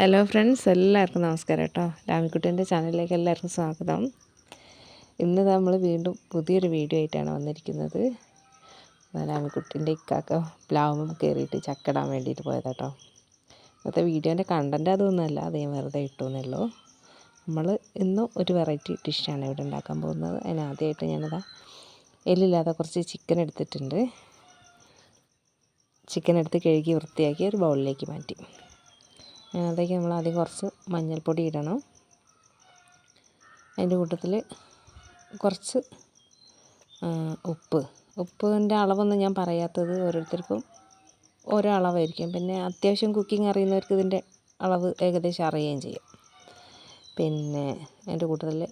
Hello friends എല്ലാവർക്കും നമസ്കാരം കേട്ടോ. രാമിക്കുട്ടീന്റെ ചാനലിലേക്ക് എല്ലാവർക്കും സ്വാഗതം. ഇന്ന് നമ്മൾ വീണ്ടും പുതിയൊരു വീഡിയോ ആയിട്ടാണ് വന്നിരിക്കുന്നത്. രാമിക്കുട്ടീന്റെ ഇക്കാക്ക പ്ലാവും കയറിയിട്ട് ചക്കടാൻ വേണ്ടിയിട്ട് പോയതാട്ടോ. ഇന്നത്തെ വീഡിയോന്റെ കണ്ടന്റ് അതൊന്നുമല്ല അതേ വെറുതെ ഇട്ടു എന്നുള്ളൂ നമ്മൾ ഇന്നും ഒരു വെറൈറ്റി ഡിഷാണ് ഇവിടെ ഉണ്ടാക്കാൻ പോകുന്നത്. അതിനാദ്യമായിട്ട് ഞാനതാ എല്ലില്ലാതെ കുറച്ച് ചിക്കൻ എടുത്തിട്ടുണ്ട്. ചിക്കൻ എടുത്ത് കഴുകി വൃത്തിയാക്കി ഒരു ബൗളിലേക്ക് മാറ്റി. അതിലേക്ക് നമ്മൾ ആദ്യം കുറച്ച് മഞ്ഞൾപ്പൊടി ഇടണം. അതിന്റെ കൂട്ടത്തിൽ കുറച്ച് ഉപ്പ്. ഉപ്പിന്റെ അളവൊന്നും ഞാൻ പറയാത്തത് ഓരോരുത്തർക്കും ഓരോ അളവായിരിക്കും. പിന്നെ അത്യാവശ്യം കുക്കിംഗ് അറിയുന്നവർക്ക് ഇതിന്റെ അളവ് ഏകദേശം അറിയുകയും ചെയ്യും. പിന്നെ അതിന്റെ കൂട്ടത്തിൽ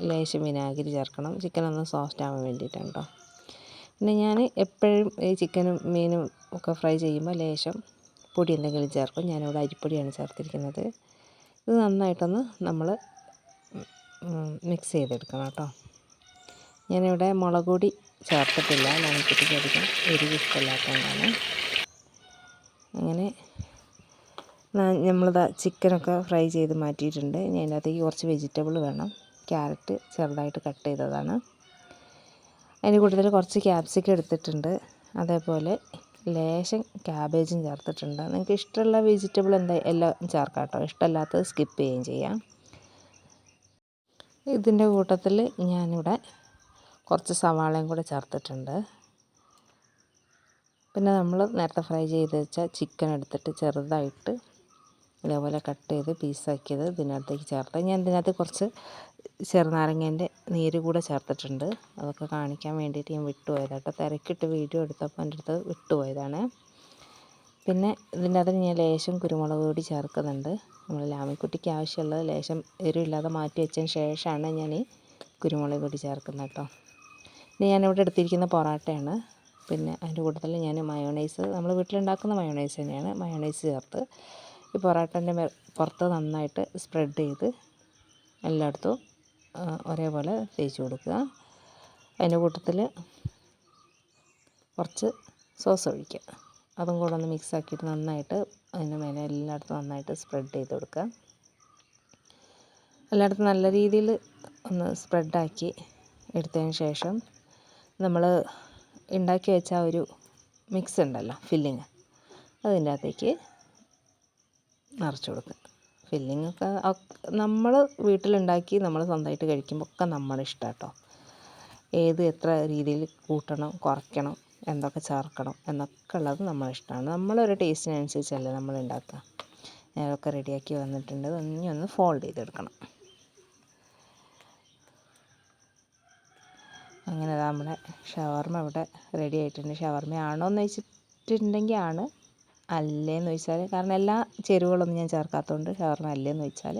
ലേശം വിനാഗിരി ചേർക്കണം. ചിക്കൻ ഒന്ന് സോഫ്റ്റ് ആവാൻ വേണ്ടിയിട്ടാണ് കേട്ടോ. പിന്നെ ഞാൻ എപ്പോഴും ഈ ചിക്കനും മീനും ഒക്കെ ഫ്രൈ ചെയ്യുമ്പോൾ ലേശം പൊടി എന്തെങ്കിലും ചേർക്കും. ഞാനിവിടെ അരിപ്പൊടിയാണ് ചേർത്തിരിക്കുന്നത്. ഇത് നന്നായിട്ടൊന്ന് നമ്മൾ മിക്സ് ചെയ്തെടുക്കണം കേട്ടോ. ഞാനിവിടെ മുളക് പൊടി ചേർത്തിട്ടില്ല. നമുക്കിട്ട് അധികം എരിവ് ഇഷ്ടമില്ലാത്തതുകൊണ്ടാണ്. അങ്ങനെ നമ്മളിതാ ചിക്കനൊക്കെ ഫ്രൈ ചെയ്ത് മാറ്റിയിട്ടുണ്ട്. ഇനി അതിനകത്തേക്ക് കുറച്ച് വെജിറ്റബിൾ വേണം. ക്യാരറ്റ് ചെറുതായിട്ട് കട്ട് ചെയ്തതാണ്. അതിന്റെ കൂട്ടത്തിൽ കുറച്ച് ക്യാപ്സിക്കം എടുത്തിട്ടുണ്ട്. അതേപോലെ ലേശം ക്യാബേജും ചേർത്തിട്ടുണ്ട്. നിങ്ങൾക്ക് ഇഷ്ടമുള്ള വെജിറ്റബിൾ എന്താ? എല്ലാം ചേർക്കാം കേട്ടോ ഇഷ്ടമല്ലാത്തത് സ്കിപ്പ് ചെയ്യുകയും ചെയ്യാം. ഇതിന്റെ കൂട്ടത്തിൽ ഞാനിവിടെ കുറച്ച് സവാളയും കൂടെ ചേർത്തിട്ടുണ്ട്. പിന്നെ നമ്മൾ നേരത്തെ ഫ്രൈ ചെയ്ത് വെച്ച ചിക്കൻ എടുത്തിട്ട് ചെറുതായിട്ട് ഇതേപോലെ കട്ട് ചെയ്ത് പീസാക്കിയത് ഇതിനകത്തേക്ക് ചേർത്ത്. ഞാൻ ഇതിനകത്ത് കുറച്ച് ചെറുനാരങ്ങേന്റെ നീര് കൂടെ ചേർത്തിട്ടുണ്ട്. അതൊക്കെ കാണിക്കാൻ വേണ്ടിയിട്ട് ഞാൻ വിട്ടുപോയതാട്ടോ തിരക്കിട്ട് വീഡിയോ എടുത്തപ്പോൾ എന്റെ അടുത്ത് വിട്ടുപോയതാണ് പിന്നെ ഇതിന്റെ അകത്ത് ഞാൻ ലേശം കുരുമുളക് പൊടി ചേർക്കുന്നുണ്ട്. നമ്മൾ ലാമിക്കുട്ടിക്ക് ആവശ്യമുള്ളത് ലേശം എരിവില്ലാതെ മാറ്റി വെച്ചതിന് ശേഷമാണ് ഞാൻ ഈ കുരുമുളക് പൊടി ചേർക്കുന്നത് കേട്ടോ. ഇനി ഞാനിവിടെ എടുത്തിരിക്കുന്ന പൊറാട്ടയാണ്. പിന്നെ അതിന്റെ കൂട്ടത്തിൽ ഞാൻ മയോണൈസ് നമ്മൾ വീട്ടിലുണ്ടാക്കുന്ന മയോണൈസ് തന്നെയാണ് മയോണൈസ് ചേർത്ത്. ഈ പൊറാട്ടന്റെ പുറത്ത് നന്നായിട്ട് സ്പ്രെഡ് ചെയ്ത് എല്ലായിടത്തും ഒരേപോലെ തേച്ച് കൊടുക്കുക. അതിന്റെ കൂട്ടത്തിൽ കുറച്ച് സോസ് ഒഴിക്കുക. അതും കൂടെ ഒന്ന് മിക്സ് ആക്കിയിട്ട് നന്നായിട്ട് അതിന്റെ മേലെ എല്ലായിടത്തും നന്നായിട്ട് സ്പ്രെഡ് ചെയ്ത് കൊടുക്കുക. എല്ലായിടത്തും നല്ല രീതിയിൽ ഒന്ന് സ്പ്രെഡാക്കി എടുത്തതിന് ശേഷം നമ്മൾ ഉണ്ടാക്കി വെച്ച ഒരു മിക്സ് ഉണ്ടല്ലോ ഫില്ലിങ് അതിന്റെ അകത്തേക്ക് നിറച്ച് കൊടുക്കുക ഫില്ലിംഗ് ഒക്കെ നമ്മൾ വീട്ടിലുണ്ടാക്കി നമ്മൾ സ്വന്തമായിട്ട് കഴിക്കുമ്പോൾ ഒക്കെ നമ്മുടെ ഇഷ്ടം കേട്ടോ ഏത് എത്ര രീതിയിൽ കൂട്ടണം കുറയ്ക്കണം എന്തൊക്കെ ചേർക്കണം എന്നൊക്കെ ഉള്ളത് നമ്മുടെ ഇഷ്ടമാണ് നമ്മളൊരു ടേസ്റ്റിനനുസരിച്ചല്ലേ നമ്മൾ ഉണ്ടാക്കുക. ഞാനൊക്കെ റെഡിയാക്കി വന്നിട്ടുണ്ട്. ഇനി ഒന്ന് ഫോൾഡ് ചെയ്തെടുക്കണം. അങ്ങനെ നമ്മുടെ ഷവർമ്മ ഇവിടെ റെഡി ആയിട്ടുണ്ട്. ഷവർമ്മ ആണോ എന്ന് വെച്ചിട്ടുണ്ടെങ്കിൽ ആണ് അല്ലേന്ന് ചോദിച്ചാൽ കാരണം എല്ലാ ചേരുവകളൊന്നും ഞാൻ ചേർക്കാത്തതുകൊണ്ട് ഷവർമ അല്ലേന്ന് ചോദിച്ചാൽ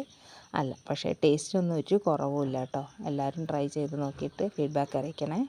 അല്ല. പക്ഷേ ടേസ്റ്റിനൊന്നും ഒരു കുറവുമില്ല കേട്ടോ എല്ലാവരും ട്രൈ ചെയ്ത് നോക്കിയിട്ട് ഫീഡ്ബാക്ക് അറിയിക്കണേ.